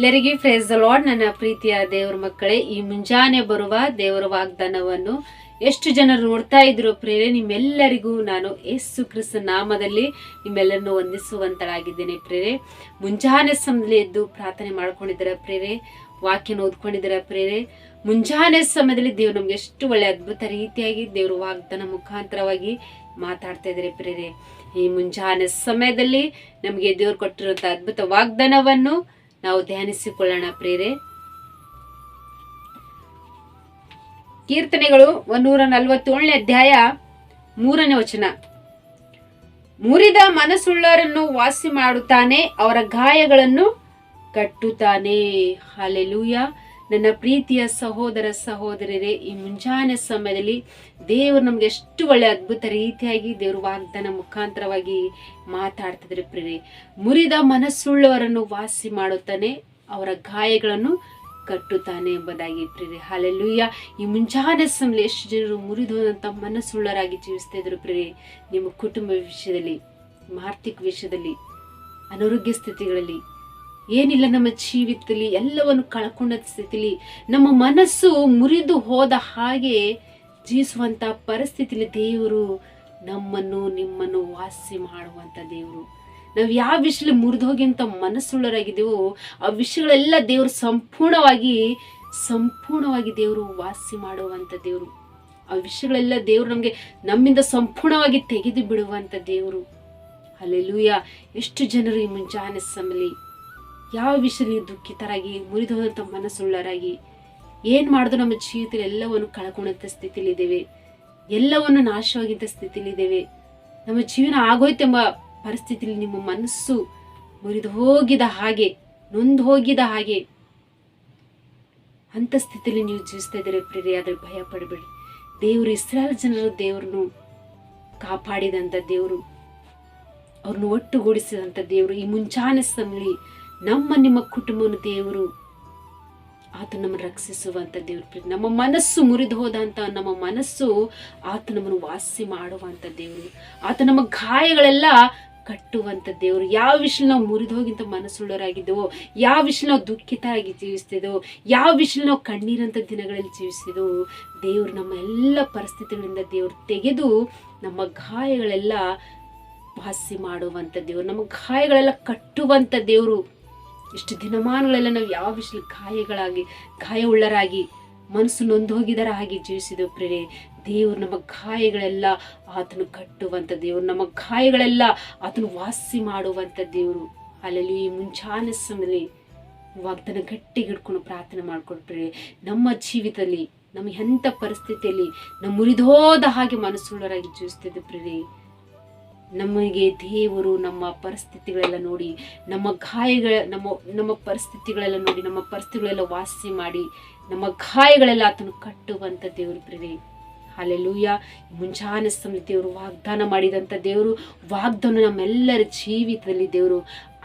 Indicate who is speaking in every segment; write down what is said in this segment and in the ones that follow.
Speaker 1: ಎಲ್ಲರಿಗೆ phrase the lord ನನ್ನ ಪ್ರೀತಿಯ ದೇವರ ಮಕ್ಕಳೇ ಈ ಮುಂಜಾನೆ ಬರುವ ದೇವರ ವಾಗ್ದಾನವನ್ನು ಎಷ್ಟು ಜನರು ನೋಡ್ತಾ ಇದ್ರು ಪ್ರೇರೆ ನಿಮ್ಮೆಲ್ಲರಿಗೂ ನಾನು ಯೇಸು ಕ್ರಿಸ್ತ ನಾಮದಲ್ಲಿ ನಿಮ್ಮೆಲ್ಲರನ್ನು ವಂದಿಸುವಂತಳಾಗಿದ್ದೇನೆ ಪ್ರೇರೆ ಮುಂಜಾನೆ ಸಮಯದಲ್ಲಿ ಎದ್ದು ಪ್ರಾರ್ಥನೆ ಮಾಡ್ಕೊಂಡಿದ್ದೀರ ಪ್ರೇರೆ ವಾಕ್ಯನ ಓದ್ಕೊಂಡಿದ್ದೀರ ಪ್ರೇರೆ ಮುಂಜಾನೆ ಸಮಯದಲ್ಲಿ ದೇವ್ರು ನಮ್ಗೆ ಎಷ್ಟು ಒಳ್ಳೆ ಅದ್ಭುತ ರೀತಿಯಾಗಿ ದೇವರ ವಾಗ್ದಾನ ಮುಖಾಂತರವಾಗಿ ಮಾತಾಡ್ತಾ ಇದ್ದಾರೆ ಪ್ರೇರೆ ಈ ಮುಂಜಾನೆ ಸಮಯದಲ್ಲಿ ನಮಗೆ ದೇವ್ರು ಕೊಟ್ಟಿರುವಂಥ ಅದ್ಭುತ ವಾಗ್ದಾನವನ್ನು ನಾವು ಧ್ಯಾನಿಸಿಕೊಳ್ಳೋಣ ಪ್ರೇರೆ ಕೀರ್ತನೆಗಳು ಒಂದೂರ ನಲವತ್ತೇಳನೇ ಅಧ್ಯಾಯ ಮೂರನೇ ವಚನ ಮುರಿದ ಮನಸುಳ್ಳರನ್ನು ವಾಸಿ ಮಾಡುತ್ತಾನೆ ಅವರ ಗಾಯಗಳನ್ನು ಕಟ್ಟುತ್ತಾನೆ ಹಾಲೆಲೂಯ ನನ್ನ ಪ್ರೀತಿಯ ಸಹೋದರ ಸಹೋದರರೇ ಈ ಮುಂಜಾನೆ ಸಮಯದಲ್ಲಿ ದೇವರು ನಮ್ಗೆ ಎಷ್ಟು ಒಳ್ಳೆ ಅದ್ಭುತ ರೀತಿಯಾಗಿ ದೇವರು ವಾಗ್ದಾನ ಮುಖಾಂತರವಾಗಿ ಮಾತಾಡ್ತಿದ್ರೆ ಪ್ರೇರೆ ಮುರಿದ ಮನಸ್ಸುಳ್ಳವರನ್ನು ವಾಸಿ ಮಾಡುತ್ತಾನೆ ಅವರ ಗಾಯಗಳನ್ನು ಕಟ್ಟುತ್ತಾನೆ ಎಂಬುದಾಗಿ ಪ್ರೇರೆ ಹಾಲೆಲ್ಲೂಯ್ಯ ಈ ಮುಂಜಾನೆ ಸಮಯದಲ್ಲಿ ಎಷ್ಟು ಜನರು ಮುರಿದೋದಂಥ ಮನಸ್ಸುಳ್ಳರಾಗಿ ಜೀವಿಸ್ತಾ ಇದ್ರು ಪ್ರೀರಿ ನಿಮ್ಮ ಕುಟುಂಬ ವಿಷಯದಲ್ಲಿ ಆರ್ಥಿಕ ವಿಷಯದಲ್ಲಿ ಅನಾರೋಗ್ಯ ಸ್ಥಿತಿಗಳಲ್ಲಿ ಏನಿಲ್ಲ ನಮ್ಮ ಜೀವಿತಲಿ ಎಲ್ಲವನ್ನು ಕಳ್ಕೊಂಡ ಸ್ಥಿತಿಲಿ ನಮ್ಮ ಮನಸ್ಸು ಮುರಿದು ಹೋದ ಹಾಗೆ ಜೀವಿಸುವಂಥ ಪರಿಸ್ಥಿತಿಲಿ ದೇವರು ನಮ್ಮನ್ನು ನಿಮ್ಮನ್ನು ವಾಸಿ ಮಾಡುವಂಥ ದೇವರು ನಾವು ಯಾವ ವಿಷಯದಲ್ಲಿ ಮುರಿದೋಗಿಂತ ಮನಸ್ಸುಳ್ಳರಾಗಿದ್ದೇವೋ ಆ ವಿಷಯಗಳೆಲ್ಲ ದೇವರು ಸಂಪೂರ್ಣವಾಗಿ ಸಂಪೂರ್ಣವಾಗಿ ದೇವರು ವಾಸಿ ಮಾಡುವಂಥ ದೇವರು ಆ ವಿಷಯಗಳೆಲ್ಲ ದೇವರು ನಮಗೆ ನಮ್ಮಿಂದ ಸಂಪೂರ್ಣವಾಗಿ ತೆಗೆದು ಬಿಡುವಂಥ ದೇವರು ಅಲ್ಲೆಲ್ಲೂಯ ಎಷ್ಟು ಜನರು ಈ ಮುಂಜಾನೆ ಸಮಲಿ ಯಾವ ನೀವು ದುಃಖಿತರಾಗಿ ಮುರಿದೋದಂಥ ಮನಸ್ಸುಳ್ಳರಾಗಿ ಏನು ಮಾಡಿದ್ರು ನಮ್ಮ ಜೀವಿತದಲ್ಲಿ ಎಲ್ಲವನ್ನು ಕಳ್ಕೊಂಡಂಥ ಸ್ಥಿತಿಲಿದ್ದೇವೆ ಎಲ್ಲವನ್ನು ನಾಶವಾಗಿದ್ದ ಸ್ಥಿತಿಲಿದ್ದೇವೆ ನಮ್ಮ ಜೀವನ ಆಗೋಯ್ತೆಂಬ ಪರಿಸ್ಥಿತಿಲಿ ನಿಮ್ಮ ಮನಸ್ಸು ಮುರಿದು ಹೋಗಿದ ಹಾಗೆ ನೊಂದು ಹೋಗಿದ ಹಾಗೆ ಅಂಥ ಸ್ಥಿತಿಯಲ್ಲಿ ನೀವು ಜೀವಿಸ್ತಾ ಇದ್ದೀರಿ ಪ್ರೇರೆ ಆದರೆ ಭಯ ಪಡಬೇಡಿ ದೇವರು ಇಸ್ರಾಲ್ ಜನರು ದೇವ್ರನ್ನು ಕಾಪಾಡಿದಂಥ ದೇವರು ಅವ್ರನ್ನ ಒಟ್ಟುಗೂಡಿಸಿದಂಥ ದೇವರು ಈ ಮುಂಚಾನೆ ಸಮಯ ನಮ್ಮ ನಿಮ್ಮ ಕುಟುಂಬನ ದೇವರು ಆತ ನಮ್ಮನ್ನು ರಕ್ಷಿಸುವಂಥ ದೇವ್ರ ನಮ್ಮ ಮನಸ್ಸು ಮುರಿದು ಹೋದಂಥ ನಮ್ಮ ಮನಸ್ಸು ಆತ ನಮ್ಮನ್ನು ವಾಸಿ ಮಾಡುವಂಥ ದೇವರು ಆತ ನಮ್ಮ ಗಾಯಗಳೆಲ್ಲ ಕಟ್ಟುವಂಥ ದೇವರು ಯಾವ ವಿಷಯ ನಾವು ಮುರಿದು ಹೋಗಿಂತ ಮನಸ್ಸುಳ್ಳರಾಗಿದ್ದೆವೋ ಯಾವ ವಿಷಯ ನಾವು ದುಃಖಿತ ಆಗಿ ಜೀವಿಸ್ತಿದ್ದೋ ಯಾವ ವಿಷಯ ನಾವು ಕಣ್ಣೀರಂಥ ದಿನಗಳಲ್ಲಿ ಜೀವಿಸ್ತಿದ್ದೋ ದೇವರು ನಮ್ಮ ಎಲ್ಲ ಪರಿಸ್ಥಿತಿಗಳಿಂದ ದೇವರು ತೆಗೆದು ನಮ್ಮ ಗಾಯಗಳೆಲ್ಲ ವಾಸಿ ಮಾಡುವಂಥ ದೇವರು ನಮ್ಮ ಗಾಯಗಳೆಲ್ಲ ಕಟ್ಟುವಂಥ ದೇವರು ಇಷ್ಟು ದಿನಮಾನಗಳೆಲ್ಲ ನಾವು ಯಾವ ವಿಷಯ ಗಾಯಗಳಾಗಿ ಗಾಯವುಳ್ಳರಾಗಿ ಮನಸ್ಸು ನೊಂದು ಹಾಗೆ ಜೀವಿಸಿದ ಪ್ರೇರೆ ದೇವ್ರು ನಮ್ಮ ಗಾಯಗಳೆಲ್ಲ ಆತನು ಕಟ್ಟುವಂಥ ದೇವರು ನಮ್ಮ ಗಾಯಗಳೆಲ್ಲ ಆತನು ವಾಸಿ ಮಾಡುವಂಥ ದೇವರು ಅಲ್ಲಲ್ಲಿ ಮುಂಚಾನೆ ಸಮಯದಲ್ಲಿ ವಾಗ್ದನ ಗಟ್ಟಿ ಹಿಡ್ಕೊಂಡು ಪ್ರಾರ್ಥನೆ ಮಾಡಿಕೊಟ್ರೆ ನಮ್ಮ ಜೀವಿತದಲ್ಲಿ ನಮ್ಮ ಎಂಥ ಪರಿಸ್ಥಿತಿಯಲ್ಲಿ ನಮ್ಮ ಮುರಿದೋದ ಹಾಗೆ ಮನಸ್ಸುಳ್ಳರಾಗಿ ಜೀವಿಸ್ತಿದ್ದ ಪ್ರೇರಿ ನಮಗೆ ದೇವರು ನಮ್ಮ ಪರಿಸ್ಥಿತಿಗಳೆಲ್ಲ ನೋಡಿ ನಮ್ಮ ಗಾಯಗಳ ನಮ್ಮ ನಮ್ಮ ಪರಿಸ್ಥಿತಿಗಳೆಲ್ಲ ನೋಡಿ ನಮ್ಮ ಪರಿಸ್ಥಿತಿಗಳೆಲ್ಲ ವಾಸಿ ಮಾಡಿ ನಮ್ಮ ಗಾಯಗಳೆಲ್ಲ ಆತನು ಕಟ್ಟುವಂಥ ದೇವರು ಪ್ರಿಯೆ ಅಲ್ಲೆಲ್ಲೂಯ್ಯ ಮುಂಜಾನೆ ಸಮಯ ದೇವರು ವಾಗ್ದಾನ ಮಾಡಿದಂಥ ದೇವರು ವಾಗ್ದಾನ ನಮ್ಮೆಲ್ಲರ ಜೀವಿತದಲ್ಲಿ ದೇವರು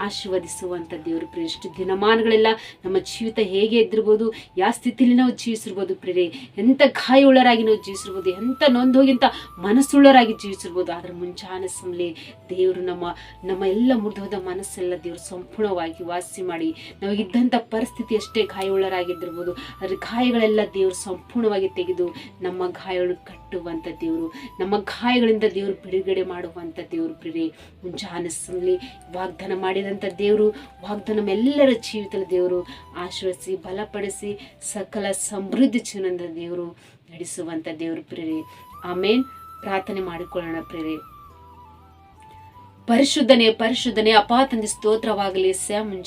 Speaker 1: ಆಶೀರ್ವದಿಸುವಂಥ ದೇವರು ಪ್ರೇರೆ ಎಷ್ಟು ದಿನಮಾನಗಳೆಲ್ಲ ನಮ್ಮ ಜೀವಿತ ಹೇಗೆ ಎದ್ದಿರ್ಬೋದು ಯಾವ ಸ್ಥಿತಿಲಿ ನಾವು ಜೀವಿಸಿರ್ಬೋದು ಪ್ರೇರೇ ಎಂಥ ಗಾಯವುಳ್ಳರಾಗಿ ನಾವು ಜೀವಿಸಿರ್ಬೋದು ಎಂಥ ನೊಂದೋಗಿಂತ ಮನಸ್ಸುಳ್ಳರಾಗಿ ಜೀವಿಸಿರ್ಬೋದು ಆದರೆ ಮುಂಚಾನೆ ಸಮಲೆ ದೇವರು ನಮ್ಮ ನಮ್ಮ ಎಲ್ಲ ಮುರಿದೋದ ಮನಸ್ಸೆಲ್ಲ ದೇವರು ಸಂಪೂರ್ಣವಾಗಿ ವಾಸಿ ಮಾಡಿ ನಮಗಿದ್ದಂಥ ಪರಿಸ್ಥಿತಿ ಅಷ್ಟೇ ಗಾಯವುಳ್ಳರಾಗಿದ್ದಿರ್ಬೋದು ಅದ್ರ ಗಾಯಗಳೆಲ್ಲ ದೇವರು ಸಂಪೂರ್ಣವಾಗಿ ತೆಗೆದು ನಮ್ಮ ಗಾಯಗಳು ಕಟ್ಟುವಂಥ ದೇವರು ನಮ್ಮ ಗಾಯಗಳಿಂದ ದೇವರು ಬಿಡುಗಡೆ ಮಾಡುವಂಥ ದೇವರು ಪ್ರೇರೇ ಮುಂಚಾನೆ ಸಮಲೆ ವಾಗ್ದಾನ ಮಾಡಿ ಮಾಡಿದಂಥ ದೇವರು ವಾಗ್ದ ನಮ್ಮೆಲ್ಲರ ಜೀವಿತದ ದೇವರು ಆಶ್ರಯಿಸಿ ಬಲಪಡಿಸಿ ಸಕಲ ಸಮೃದ್ಧಿ ಚಿನ್ನದ ದೇವರು ನಡೆಸುವಂಥ ದೇವರು ಪ್ರೇರಿ ಆಮೇಲೆ ಪ್ರಾರ್ಥನೆ ಮಾಡಿಕೊಳ್ಳೋಣ ಪ್ರೇರಿ ಪರಿಶುದ್ಧನೇ ಪರಿಶುದ್ಧನೇ ಅಪಾ ತಂದೆ ಸ್ತೋತ್ರವಾಗಲಿ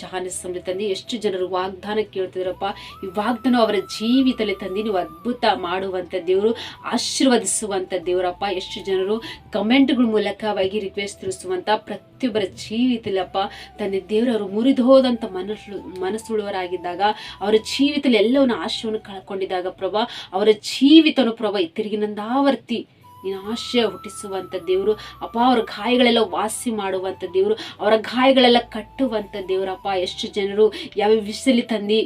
Speaker 1: ಜಹಾನಿ ಸಮಯ ತಂದೆ ಎಷ್ಟು ಜನರು ವಾಗ್ದಾನ ಕೇಳ್ತಿದ್ರಪ್ಪ ಈ ವಾಗ್ದಾನ ಅವರ ಜೀವಿತದಲ್ಲಿ ತಂದೆ ನೀವು ಅದ್ಭುತ ಮಾಡುವಂಥ ದೇವರು ಆಶೀರ್ವದಿಸುವಂಥ ದೇವರಪ್ಪ ಎಷ್ಟು ಜನರು ಕಮೆಂಟ್ಗಳ ಮೂಲಕವಾಗಿ ರಿಕ್ವೆಸ್ಟ್ ತಿಳಿಸುವಂಥ ಪ್ರತಿಯೊಬ್ಬರ ಜೀವಿತಲ್ಲಪ್ಪ ತಂದೆ ದೇವರವರು ಮುರಿದು ಹೋದಂಥ ಮನಸ್ಸು ಮನಸ್ಸುಳುವರಾಗಿದ್ದಾಗ ಅವರ ಜೀವಿತದಲ್ಲಿ ಎಲ್ಲವನ್ನು ಆಶಯವನ್ನು ಕಳ್ಕೊಂಡಿದ್ದಾಗ ಪ್ರಭಾ ಅವರ ಜೀವಿತನು ಪ್ರಭಾ ತಿರುಗಿನಂದಾವರ್ತಿ ನೀನು ಆಶಯ ಹುಟ್ಟಿಸುವಂಥ ದೇವರು ಅಪ್ಪ ಅವ್ರ ಗಾಯಗಳೆಲ್ಲ ವಾಸಿ ಮಾಡುವಂಥ ದೇವರು ಅವರ ಗಾಯಗಳೆಲ್ಲ ಕಟ್ಟುವಂಥ ದೇವರಪ್ಪ ಎಷ್ಟು ಜನರು ಯಾವ ಬಿಸಿಲಿ ತಂದು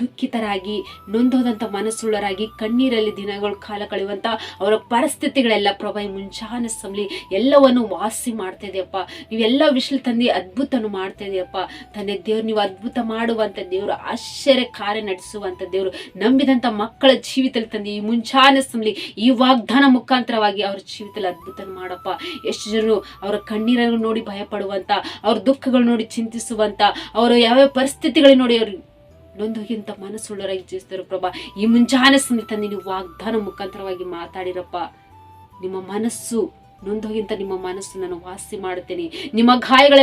Speaker 1: ದುಃಖಿತರಾಗಿ ನೊಂದೋದಂಥ ಮನಸ್ಸುಳ್ಳರಾಗಿ ಕಣ್ಣೀರಲ್ಲಿ ದಿನಗಳು ಕಾಲ ಕಳೆಯುವಂಥ ಅವರ ಪರಿಸ್ಥಿತಿಗಳೆಲ್ಲ ಪ್ರಭಾ ಈ ಮುಂಚಾನ ಎಲ್ಲವನ್ನು ವಾಸಿ ಮಾಡ್ತಾ ಇದೆಯಪ್ಪ ನೀವೆಲ್ಲ ವಿಷಲ್ ತಂದು ಅದ್ಭುತನು ಮಾಡ್ತಾ ಇದೆಯಪ್ಪ ತಂದೆ ದೇವ್ರು ನೀವು ಅದ್ಭುತ ಮಾಡುವಂಥ ದೇವರು ಆಶ್ಚರ್ಯ ಕಾರ್ಯ ನಡೆಸುವಂಥ ದೇವರು ನಂಬಿದಂಥ ಮಕ್ಕಳ ಜೀವಿತದಲ್ಲಿ ತಂದು ಈ ಮುಂಚಾನ ಸಮಲಿ ಈ ವಾಗ್ದಾನ ಮುಖಾಂತರವಾಗಿ ಅವ್ರ ಜೀವಿತದಲ್ಲಿ ಅದ್ಭುತನ ಮಾಡಪ್ಪ ಎಷ್ಟು ಜನರು ಅವರ ಕಣ್ಣೀರನ್ನು ನೋಡಿ ಭಯಪಡುವಂಥ ಅವ್ರ ದುಃಖಗಳು ನೋಡಿ ಚಿಂತಿಸುವಂಥ ಅವರು ಯಾವ್ಯಾವ ಪರಿಸ್ಥಿತಿಗಳನ್ನ ನೋಡಿ ಅವ್ರು ನೊಂದು ಇಂಥ ಮನಸ್ಸುಳ್ಳರಾಗಿ ಜೀವಿಸಿದರು ಪ್ರಭಾ ಈ ಮುಂಜಾನೆ ಸಮೇತ ನೀನು ವಾಗ್ದಾನ ಮುಖಾಂತರವಾಗಿ ಮಾತಾಡಿರಪ್ಪ ನಿಮ್ಮ ಮನಸ್ಸು ನೊಂದೋಗಿಂತ ನಿಮ್ಮ ಮನಸ್ಸು ನಾನು ವಾಸಿ ಮಾಡುತ್ತೇನೆ ನಿಮ್ಮ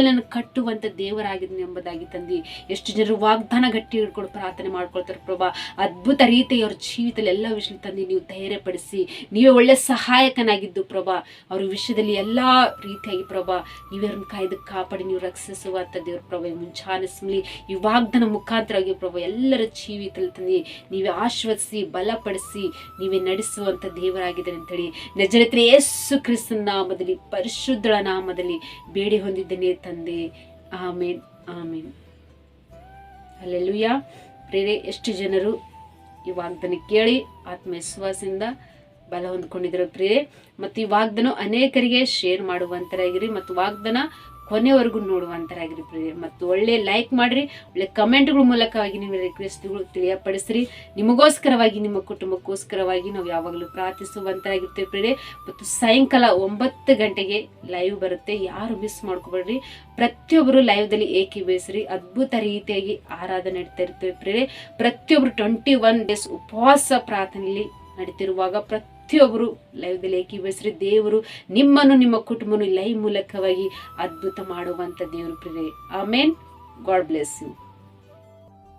Speaker 1: ನಾನು ಕಟ್ಟುವಂಥ ದೇವರಾಗಿದ್ದೀನಿ ಎಂಬುದಾಗಿ ತಂದಿ ಎಷ್ಟು ಜನರು ವಾಗ್ದಾನ ಗಟ್ಟಿ ಹಿಡ್ಕೊಂಡು ಪ್ರಾರ್ಥನೆ ಮಾಡ್ಕೊಳ್ತಾರೆ ಪ್ರಭಾ ಅದ್ಭುತ ರೀತಿಯ ಅವ್ರ ಜೀವಿತದಲ್ಲಿ ಎಲ್ಲ ವಿಷಯ ತಂದು ನೀವು ಧೈರ್ಯಪಡಿಸಿ ನೀವೇ ಒಳ್ಳೆ ಸಹಾಯಕನಾಗಿದ್ದು ಪ್ರಭಾ ಅವ್ರ ವಿಷಯದಲ್ಲಿ ಎಲ್ಲ ರೀತಿಯಾಗಿ ಪ್ರಭಾ ನೀವೇ ಕಾಯ್ದು ಕಾಪಾಡಿ ನೀವು ರಕ್ಷಿಸುವಂಥ ದೇವ್ರ ಪ್ರಭಾ ಸುಮ್ಮಲಿ ಈ ವಾಗ್ದಾನ ಮುಖಾಂತರವಾಗಿ ಪ್ರಭಾ ಎಲ್ಲರ ಜೀವಿತದಲ್ಲಿ ತಂದು ನೀವೇ ಆಶ್ವಾಸಿ ಬಲಪಡಿಸಿ ನೀವೇ ನಡೆಸುವಂಥ ದೇವರಾಗಿದ್ದಾರೆ ಅಂತೇಳಿ ನಜರತ್ರ ಯೇಸು ಕ್ರಿಸ್ತನ ನಾಮದಲ್ಲಿ ಪರಿಶುದ್ಧಳ ನಾಮದಲ್ಲಿ ಬೇಡಿ ಹೊಂದಿದ್ದೇನೆ ತಂದೆ ಆಮೇನ್ ಆಮೇನ್ ಅಲ್ಲೆಲ್ಲುಯ್ಯ ಪ್ರೇರೆ ಎಷ್ಟು ಜನರು ಈ ವಾಗ್ದನ ಕೇಳಿ ಆತ್ಮವಿಶ್ವಾಸದಿಂದ ಬಲ ಹೊಂದ್ಕೊಂಡಿದ್ರು ಪ್ರೇರೆ ಮತ್ತು ಈ ವಾಗ್ದನು ಅನೇಕರಿಗೆ ಶೇರ್ ಮಾಡುವಂತರಾಗಿರಿ ಮತ್ತು ವಾಗ್ದನ ಕೊನೆವರೆಗೂ ಪ್ರೇರಿ ಮತ್ತು ಒಳ್ಳೆ ಲೈಕ್ ಮಾಡಿರಿ ಒಳ್ಳೆ ಕಮೆಂಟ್ಗಳ ಮೂಲಕವಾಗಿ ನಿಮ್ಮ ರಿಕ್ವೆಸ್ಟ್ಗಳು ತಿಳಿಯಪಡಿಸ್ರಿ ನಿಮಗೋಸ್ಕರವಾಗಿ ನಿಮ್ಮ ಕುಟುಂಬಕ್ಕೋಸ್ಕರವಾಗಿ ನಾವು ಯಾವಾಗಲೂ ಪ್ರಾರ್ಥಿಸುವಂತರಾಗಿರ್ತೀವಿ ಪ್ರೇರಿ ಮತ್ತು ಸಾಯಂಕಾಲ ಒಂಬತ್ತು ಗಂಟೆಗೆ ಲೈವ್ ಬರುತ್ತೆ ಯಾರು ಮಿಸ್ ಮಾಡ್ಕೊಬೇಡ್ರಿ ಪ್ರತಿಯೊಬ್ಬರು ಲೈವ್ದಲ್ಲಿ ಬಯಸ್ರಿ ಅದ್ಭುತ ರೀತಿಯಾಗಿ ಆರಾಧನೆ ನಡೀತಾ ಇರ್ತೇವೆ ಪ್ರಿಯರೇ ಪ್ರತಿಯೊಬ್ಬರು ಟ್ವೆಂಟಿ ಒನ್ ಡೇಸ್ ಉಪವಾಸ ಪ್ರಾರ್ಥನೆಯಲ್ಲಿ ನಡೀತಿರುವಾಗ ಪ್ರತಿ ಪ್ರತಿಯೊಬ್ಬರು ಲೈವ್ದಲ್ಲಿ ಏಕೀಭವಿಸ್ರಿ ದೇವರು ನಿಮ್ಮನ್ನು ನಿಮ್ಮ ಕುಟುಂಬನು ಲೈವ್ ಮೂಲಕವಾಗಿ ಅದ್ಭುತ ಮಾಡುವಂಥ ದೇವರು ಐ ಆಮೇನ್ ಗಾಡ್ ಬ್ಲೆಸ್ ಯು